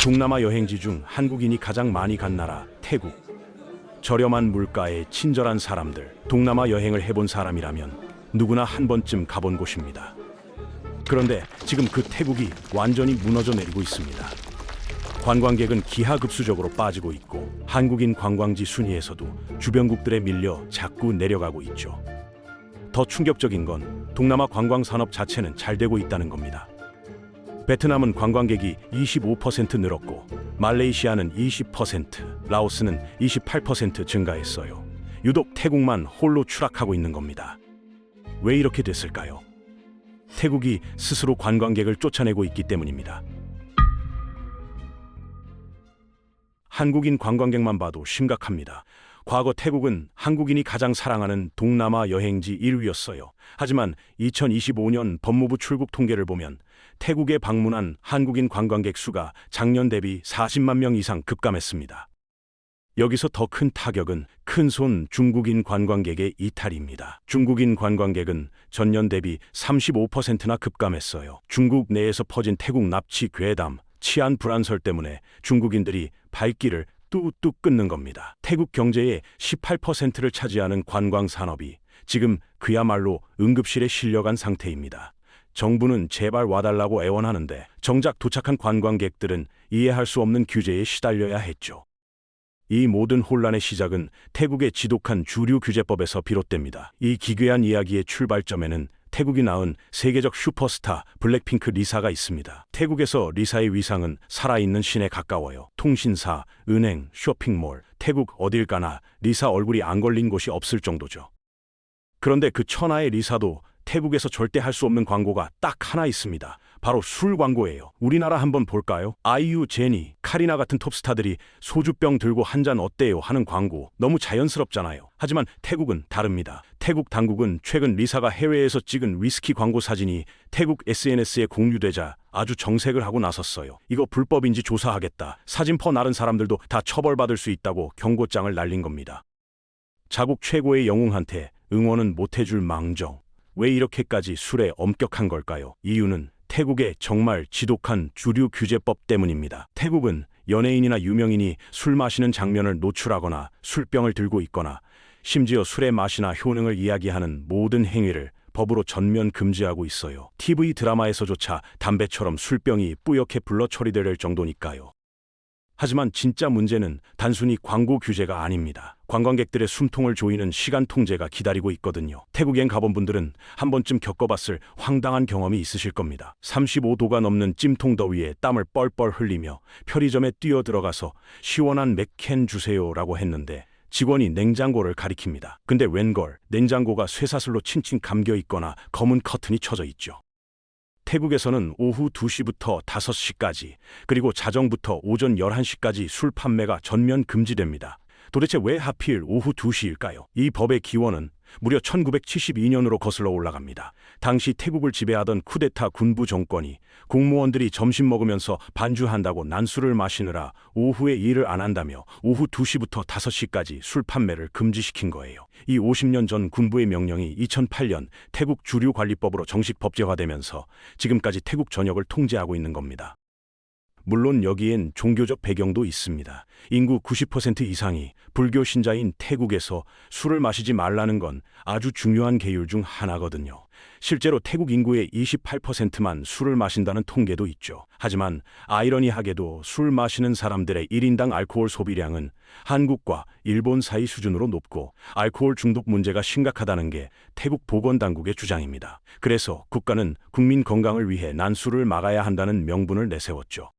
동남아 여행지 중 한국인이 가장 많이 간 나라 태국. 저렴한 물가에 친절한 사람들. 동남아 여행을 해본 사람이라면 누구나 한 번쯤 가본 곳입니다. 그런데 지금 그 태국이 완전히 무너져 내리고 있습니다. 관광객은 기하급수적으로 빠지고 있고 한국인 관광지 순위에서도 주변국들에 밀려 자꾸 내려가고 있죠. 더 충격적인 건 동남아 관광 산업 자체는 잘 되고 있다는 겁니다. 베트남은 관광객이 25% 늘었고 말레이시아는 20%, 라오스는 28% 증가했어요. 유독 태국만 홀로 추락하고 있는 겁니다. 왜 이렇게 됐을까요? 태국이 스스로 관광객을 쫓아내고 있기 때문입니다. 한국인 관광객만 봐도 심각합니다. 과거 태국은 한국인이 가장 사랑하는 동남아 여행지 1위였어요. 하지만 2025년 법무부 출국 통계를 보면 태국에 방문한 한국인 관광객 수가 작년 대비 40만 명 이상 급감했습니다. 여기서 더 큰 타격은 큰 손 중국인 관광객의 이탈입니다. 중국인 관광객은 전년 대비 35%나 급감했어요. 중국 내에서 퍼진 태국 납치 괴담, 치안 불안설 때문에 중국인들이 발길을 뚝뚝 끊는 겁니다. 태국 경제의 18%를 차지하는 관광 산업이 지금 그야말로 응급실에 실려간 상태입니다. 정부는 제발 와달라고 애원하는데 정작 도착한 관광객들은 이해할 수 없는 규제에 시달려야 했죠. 이 모든 혼란의 시작은 태국의 지독한 주류 규제법에서 비롯됩니다. 이 기괴한 이야기의 출발점에는 태국이 낳은 세계적 슈퍼스타 블랙핑크 리사가 있습니다. 태국에서 리사의 위상은 살아있는 신에 가까워요. 통신사, 은행, 쇼핑몰, 태국 어딜 가나 리사 얼굴이 안 걸린 곳이 없을 정도죠. 그런데 그 천하의 리사도 태국에서 절대 할 수 없는 광고가 딱 하나 있습니다. 바로 술 광고예요. 우리나라 한번 볼까요? 아이유, 제니, 카리나 같은 톱스타들이 소주병 들고 한 잔 어때요 하는 광고 너무 자연스럽잖아요. 하지만 태국은 다릅니다. 태국 당국은 최근 리사가 해외에서 찍은 위스키 광고 사진이 태국 SNS에 공유되자 아주 정색을 하고 나섰어요. 이거 불법인지 조사하겠다. 사진 퍼 나른 사람들도 다 처벌받을 수 있다고 경고장을 날린 겁니다. 자국 최고의 영웅한테 응원은 못해줄 망정. 왜 이렇게까지 술에 엄격한 걸까요? 이유는 태국의 정말 지독한 주류 규제법 때문입니다. 태국은 연예인이나 유명인이 술 마시는 장면을 노출하거나 술병을 들고 있거나 심지어 술의 맛이나 효능을 이야기하는 모든 행위를 법으로 전면 금지하고 있어요. TV 드라마에서조차 담배처럼 술병이 뿌옇게 불러 처리될 정도니까요. 하지만 진짜 문제는 단순히 광고 규제가 아닙니다. 관광객들의 숨통을 조이는 시간 통제가 기다리고 있거든요. 태국행 가본 분들은 한 번쯤 겪어봤을 황당한 경험이 있으실 겁니다. 35도가 넘는 찜통 더위에 땀을 뻘뻘 흘리며 편의점에 뛰어 들어가서 시원한 맥캔 주세요라고 했는데 직원이 냉장고를 가리킵니다. 근데 웬걸 냉장고가 쇠사슬로 칭칭 감겨 있거나 검은 커튼이 쳐져 있죠. 태국에서는 오후 2시부터 5시까지 그리고 자정부터 오전 11시까지 술 판매가 전면 금지됩니다. 도대체 왜 하필 오후 2시일까요? 이 법의 기원은 무려 1972년으로 거슬러 올라갑니다. 당시 태국을 지배하던 쿠데타 군부 정권이 공무원들이 점심 먹으면서 반주한다고 난술을 마시느라 오후에 일을 안 한다며 오후 2시부터 5시까지 술 판매를 금지시킨 거예요. 이 50년 전 군부의 명령이 2008년 태국 주류관리법으로 정식 법제화되면서 지금까지 태국 전역을 통제하고 있는 겁니다. 물론 여기엔 종교적 배경도 있습니다. 인구 90% 이상이 불교 신자인 태국에서 술을 마시지 말라는 건 아주 중요한 계율 중 하나거든요. 실제로 태국 인구의 28%만 술을 마신다는 통계도 있죠. 하지만 아이러니하게도 술 마시는 사람들의 1인당 알코올 소비량은 한국과 일본 사이 수준으로 높고 알코올 중독 문제가 심각하다는 게 태국 보건당국의 주장입니다. 그래서 국가는 국민 건강을 위해 난술을 막아야 한다는 명분을 내세웠죠.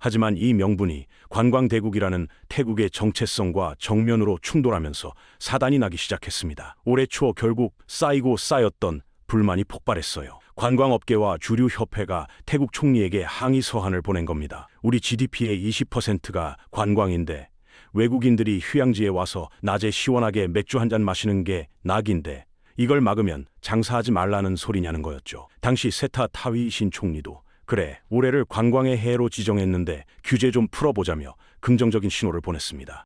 하지만 이 명분이 관광대국이라는 태국의 정체성과 정면으로 충돌하면서 사단이 나기 시작했습니다. 올해 초 결국 쌓이고 쌓였던 불만이 폭발했어요. 관광업계와 주류협회가 태국 총리에게 항의 서한을 보낸 겁니다. 우리 GDP의 20%가 관광인데 외국인들이 휴양지에 와서 낮에 시원하게 맥주 한 잔 마시는 게 낙인데 이걸 막으면 장사하지 말라는 소리냐는 거였죠. 당시 세타 타위신 총리도 그래, 올해를 관광의 해로 지정했는데 규제 좀 풀어보자며 긍정적인 신호를 보냈습니다.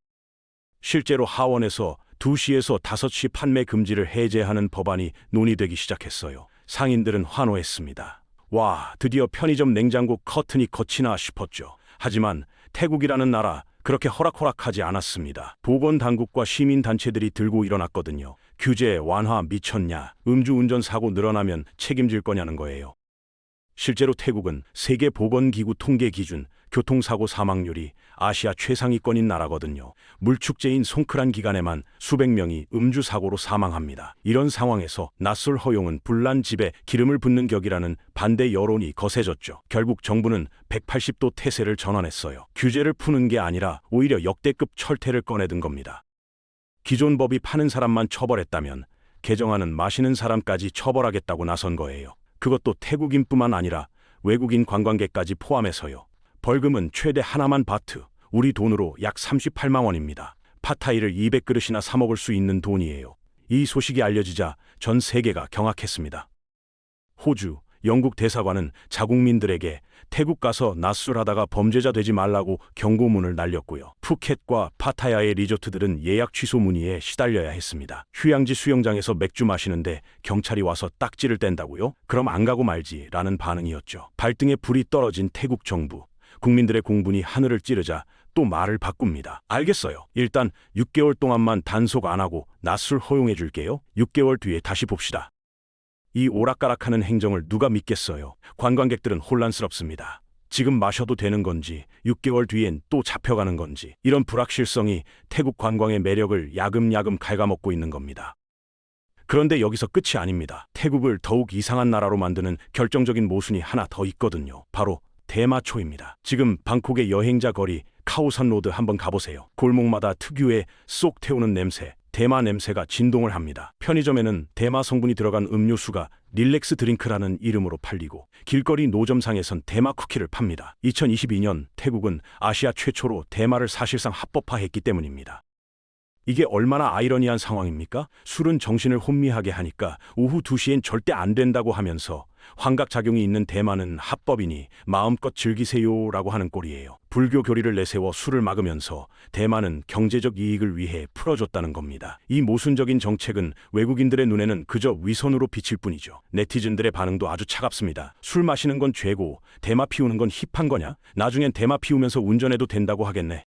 실제로 하원에서 2시에서 5시 판매 금지를 해제하는 법안이 논의되기 시작했어요. 상인들은 환호했습니다. 와, 드디어 편의점 냉장고 커튼이 거치나 싶었죠. 하지만 태국이라는 나라 그렇게 허락허락하지 않았습니다. 보건당국과 시민단체들이 들고 일어났거든요. 규제 완화 미쳤냐? 음주운전 사고 늘어나면 책임질 거냐는 거예요. 실제로 태국은 세계 보건기구 통계 기준 교통사고 사망률이 아시아 최상위권인 나라거든요. 물축제인 송크란 기간에만 수백 명이 음주 사고로 사망합니다. 이런 상황에서 낯설 허용은 불난 집에 기름을 붓는 격이라는 반대 여론이 거세졌죠. 결국 정부는 180도 태세를 전환했어요. 규제를 푸는 게 아니라 오히려 역대급 철퇴를 꺼내든 겁니다. 기존 법이 파는 사람만 처벌했다면 개정하는 마시는 사람까지 처벌하겠다고 나선 거예요. 그것도 태국인뿐만 아니라 외국인 관광객까지 포함해서요. 벌금은 최대 하나만 바트, 우리 돈으로 약 38만 원입니다. 파타이를 200그릇이나 사 먹을 수 있는 돈이에요. 이 소식이 알려지자 전 세계가 경악했습니다. 호주, 영국 대사관은 자국민들에게 태국 가서 낯술하다가 범죄자 되지 말라고 경고문을 날렸고요. 푸켓과 파타야의 리조트들은 예약 취소 문의에 시달려야 했습니다. 휴양지 수영장에서 맥주 마시는데 경찰이 와서 딱지를 뗀다고요? 그럼 안 가고 말지 라는 반응이었죠. 발등에 불이 떨어진 태국 정부. 국민들의 공분이 하늘을 찌르자 또 말을 바꿉니다. 알겠어요. 일단 6개월 동안만 단속 안 하고 낯술 허용해 줄게요. 6개월 뒤에 다시 봅시다. 이 오락가락하는 행정을 누가 믿겠어요? 관광객들은 혼란스럽습니다. 지금 마셔도 되는 건지, 6개월 뒤엔 또 잡혀가는 건지, 이런 불확실성이 태국 관광의 매력을 야금야금 갉아먹고 있는 겁니다. 그런데 여기서 끝이 아닙니다. 태국을 더욱 이상한 나라로 만드는 결정적인 모순이 하나 더 있거든요. 바로 대마초입니다. 지금 방콕의 여행자 거리 카오산 로드 한번 가보세요. 골목마다 특유의 쏙 태우는 냄새, 대마 냄새가 진동을 합니다. 편의점에는 대마 성분이 들어간 음료수가 릴렉스 드링크라는 이름으로 팔리고 길거리 노점상에선 대마 쿠키를 팝니다. 2022년 태국은 아시아 최초로 대마를 사실상 합법화했기 때문입니다. 이게 얼마나 아이러니한 상황입니까? 술은 정신을 혼미하게 하니까 오후 2시엔 절대 안 된다고 하면서 환각작용이 있는 대마는 합법이니 마음껏 즐기세요라고 하는 꼴이에요. 불교 교리를 내세워 술을 막으면서 대마는 경제적 이익을 위해 풀어줬다는 겁니다. 이 모순적인 정책은 외국인들의 눈에는 그저 위선으로 비칠 뿐이죠. 네티즌들의 반응도 아주 차갑습니다. 술 마시는 건 죄고 대마 피우는 건 힙한 거냐? 나중엔 대마 피우면서 운전해도 된다고 하겠네.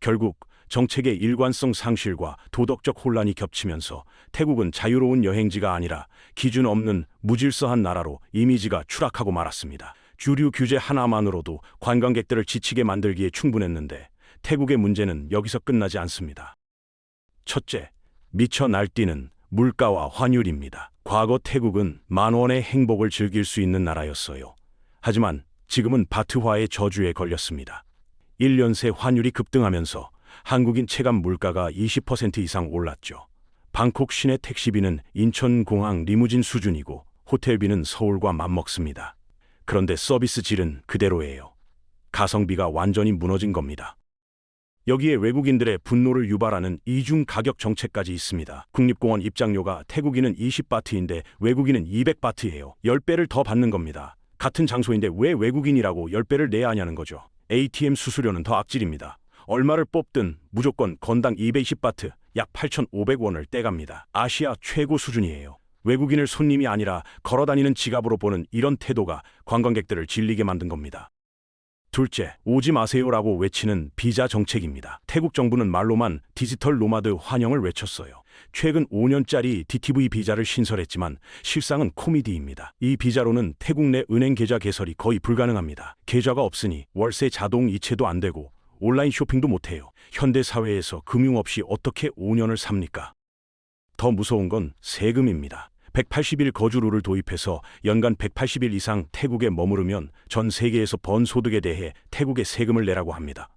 결국 정책의 일관성 상실과 도덕적 혼란이 겹치면서 태국은 자유로운 여행지가 아니라 기준 없는 무질서한 나라로 이미지가 추락하고 말았습니다. 주류 규제 하나만으로도 관광객들을 지치게 만들기에 충분했는데 태국의 문제는 여기서 끝나지 않습니다. 첫째, 미쳐 날뛰는 물가와 환율입니다. 과거 태국은 만 원의 행복을 즐길 수 있는 나라였어요. 하지만 지금은 바트화의 저주에 걸렸습니다. 1년 새 환율이 급등하면서 한국인 체감 물가가 20% 이상 올랐죠. 방콕 시내 택시비는 인천공항 리무진 수준이고 호텔비는 서울과 맞먹습니다. 그런데 서비스 질은 그대로예요. 가성비가 완전히 무너진 겁니다. 여기에 외국인들의 분노를 유발하는 이중 가격 정책까지 있습니다. 국립공원 입장료가 태국인은 20바트인데 외국인은 200바트예요. 10배를 더 받는 겁니다. 같은 장소인데 왜 외국인이라고 10배를 내야 하냐는 거죠. ATM 수수료는 더 악질입니다. 얼마를 뽑든 무조건 건당 220바트, 약 8,500원을 떼갑니다. 아시아 최고 수준이에요. 외국인을 손님이 아니라 걸어다니는 지갑으로 보는 이런 태도가 관광객들을 질리게 만든 겁니다. 둘째, 오지 마세요라고 외치는 비자 정책입니다. 태국 정부는 말로만 디지털 노마드 환영을 외쳤어요. 최근 5년짜리 DTV 비자를 신설했지만 실상은 코미디입니다. 이 비자로는 태국 내 은행 계좌 개설이 거의 불가능합니다. 계좌가 없으니 월세 자동 이체도 안 되고 온라인 쇼핑도 못해요. 현대 사회에서 금융 없이 어떻게 5년을 삽니까? 더 무서운 건 세금입니다. 180일 거주루를 도입해서 연간 180일 이상 태국에 머무르면 전 세계에서 번 소득에 대해 태국에 세금을 내라고 합니다.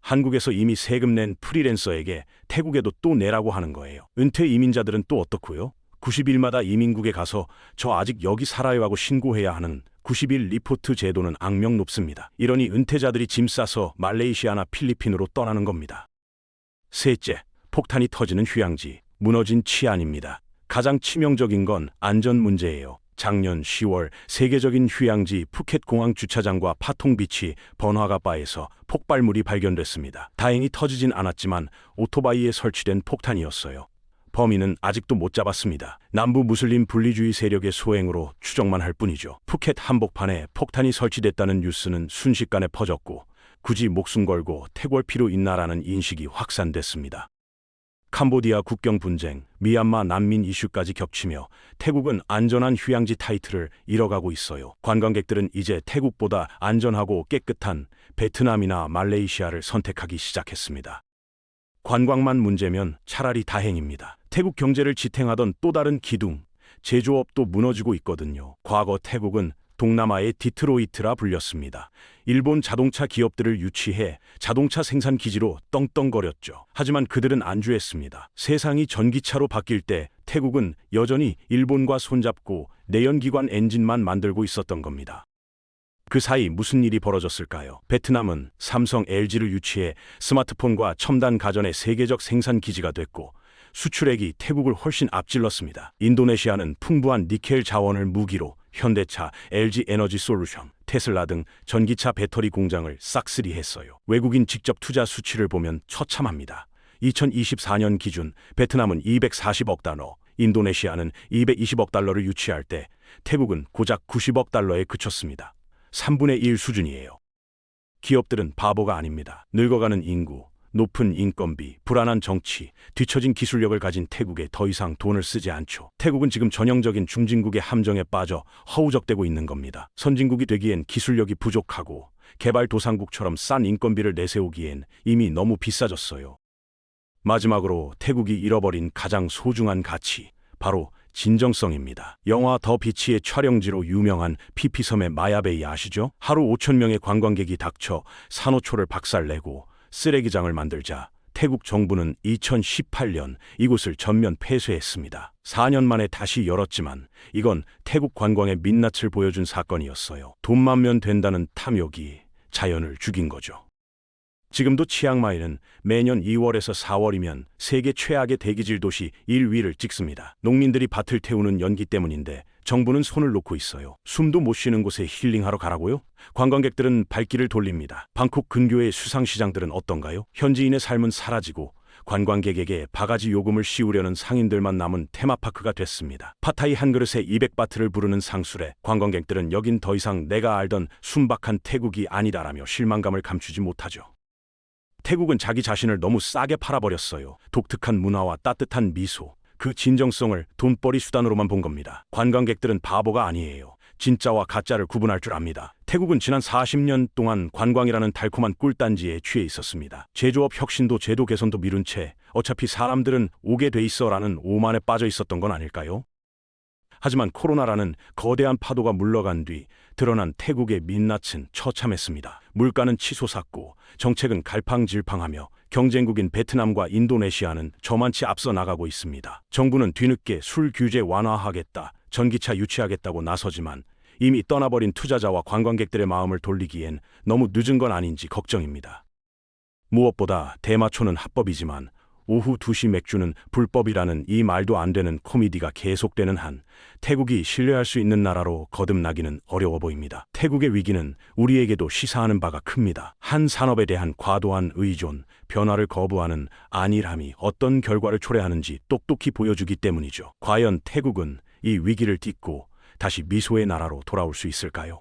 한국에서 이미 세금 낸 프리랜서에게 태국에도 또 내라고 하는 거예요. 은퇴 이민자들은 또 어떻고요? 90일마다 이민국에 가서 저 아직 여기 살아요 하고 신고해야 하는 90일 리포트 제도는 악명 높습니다. 이러니 은퇴자들이 짐 싸서 말레이시아나 필리핀으로 떠나는 겁니다. 셋째, 폭탄이 터지는 휴양지, 무너진 치안입니다. 가장 치명적인 건 안전 문제예요. 작년 10월 세계적인 휴양지 푸켓 공항 주차장과 파통비치 번화가바에서 폭발물이 발견됐습니다. 다행히 터지진 않았지만 오토바이에 설치된 폭탄이었어요. 범인은 아직도 못 잡았습니다. 남부 무슬림 분리주의 세력의 소행으로 추정만 할 뿐이죠. 푸켓 한복판에 폭탄이 설치됐다는 뉴스는 순식간에 퍼졌고 굳이 목숨 걸고 태국을 필요 있나라는 인식이 확산됐습니다. 캄보디아 국경 분쟁, 미얀마 난민 이슈까지 겹치며 태국은 안전한 휴양지 타이틀을 잃어가고 있어요. 관광객들은 이제 태국보다 안전하고 깨끗한 베트남이나 말레이시아를 선택하기 시작했습니다. 관광만 문제면 차라리 다행입니다. 태국 경제를 지탱하던 또 다른 기둥, 제조업도 무너지고 있거든요. 과거 태국은 동남아의 디트로이트라 불렸습니다. 일본 자동차 기업들을 유치해 자동차 생산 기지로 떵떵거렸죠. 하지만 그들은 안주했습니다. 세상이 전기차로 바뀔 때 태국은 여전히 일본과 손잡고 내연기관 엔진만 만들고 있었던 겁니다. 그 사이 무슨 일이 벌어졌을까요? 베트남은 삼성 LG를 유치해 스마트폰과 첨단 가전의 세계적 생산 기지가 됐고 수출액이 태국을 훨씬 앞질렀습니다. 인도네시아는 풍부한 니켈 자원을 무기로 현대차, LG 에너지 솔루션, 테슬라 등 전기차 배터리 공장을 싹쓸이 했어요. 외국인 직접 투자 수치를 보면 처참합니다. 2024년 기준 베트남은 240억 달러, 인도네시아는 220억 달러를 유치할 때 태국은 고작 90억 달러에 그쳤습니다. 3분의 1 수준이에요. 기업들은 바보가 아닙니다. 늙어가는 인구, 높은 인건비, 불안한 정치, 뒤처진 기술력을 가진 태국에 더 이상 돈을 쓰지 않죠. 태국은 지금 전형적인 중진국의 함정에 빠져 허우적대고 있는 겁니다. 선진국이 되기엔 기술력이 부족하고 개발도상국처럼 싼 인건비를 내세우기엔 이미 너무 비싸졌어요. 마지막으로 태국이 잃어버린 가장 소중한 가치, 바로 진정성입니다. 영화 더 비치의 촬영지로 유명한 피피섬의 마야베이 아시죠? 하루 5천 명의 관광객이 닥쳐 산호초를 박살내고 쓰레기장을 만들자 태국 정부는 2018년 이곳을 전면 폐쇄했습니다. 4년 만에 다시 열었지만 이건 태국 관광의 민낯을 보여준 사건이었어요. 돈만 면 된다는 탐욕이 자연을 죽인 거죠. 지금도 치앙마이는 매년 2월에서 4월이면 세계 최악의 대기질 도시 1위를 찍습니다. 농민들이 밭을 태우는 연기 때문인데 정부는 손을 놓고 있어요. 숨도 못 쉬는 곳에 힐링하러 가라고요? 관광객들은 발길을 돌립니다. 방콕 근교의 수상시장들은 어떤가요? 현지인의 삶은 사라지고 관광객에게 바가지 요금을 씌우려는 상인들만 남은 테마파크가 됐습니다. 파타이 한 그릇에 200바트를 부르는 상술에 관광객들은 여긴 더 이상 내가 알던 순박한 태국이 아니다라며 실망감을 감추지 못하죠. 태국은 자기 자신을 너무 싸게 팔아버렸어요. 독특한 문화와 따뜻한 미소, 그 진정성을 돈벌이 수단으로만 본 겁니다. 관광객들은 바보가 아니에요. 진짜와 가짜를 구분할 줄 압니다. 태국은 지난 40년 동안 관광이라는 달콤한 꿀단지에 취해 있었습니다. 제조업 혁신도 제도 개선도 미룬 채 어차피 사람들은 오게 돼 있어라는 오만에 빠져 있었던 건 아닐까요? 하지만 코로나라는 거대한 파도가 물러간 뒤 드러난 태국의 민낯은 처참했습니다. 물가는 치솟았고 정책은 갈팡질팡하며 경쟁국인 베트남과 인도네시아는 저만치 앞서 나가고 있습니다. 정부는 뒤늦게 술 규제 완화하겠다, 전기차 유치하겠다고 나서지만 이미 떠나버린 투자자와 관광객들의 마음을 돌리기엔 너무 늦은 건 아닌지 걱정입니다. 무엇보다 대마초는 합법이지만 오후 2시 맥주는 불법이라는 이 말도 안 되는 코미디가 계속되는 한 태국이 신뢰할 수 있는 나라로 거듭나기는 어려워 보입니다. 태국의 위기는 우리에게도 시사하는 바가 큽니다. 한 산업에 대한 과도한 의존, 변화를 거부하는 안일함이 어떤 결과를 초래하는지 똑똑히 보여주기 때문이죠. 과연 태국은 이 위기를 딛고 다시 미소의 나라로 돌아올 수 있을까요?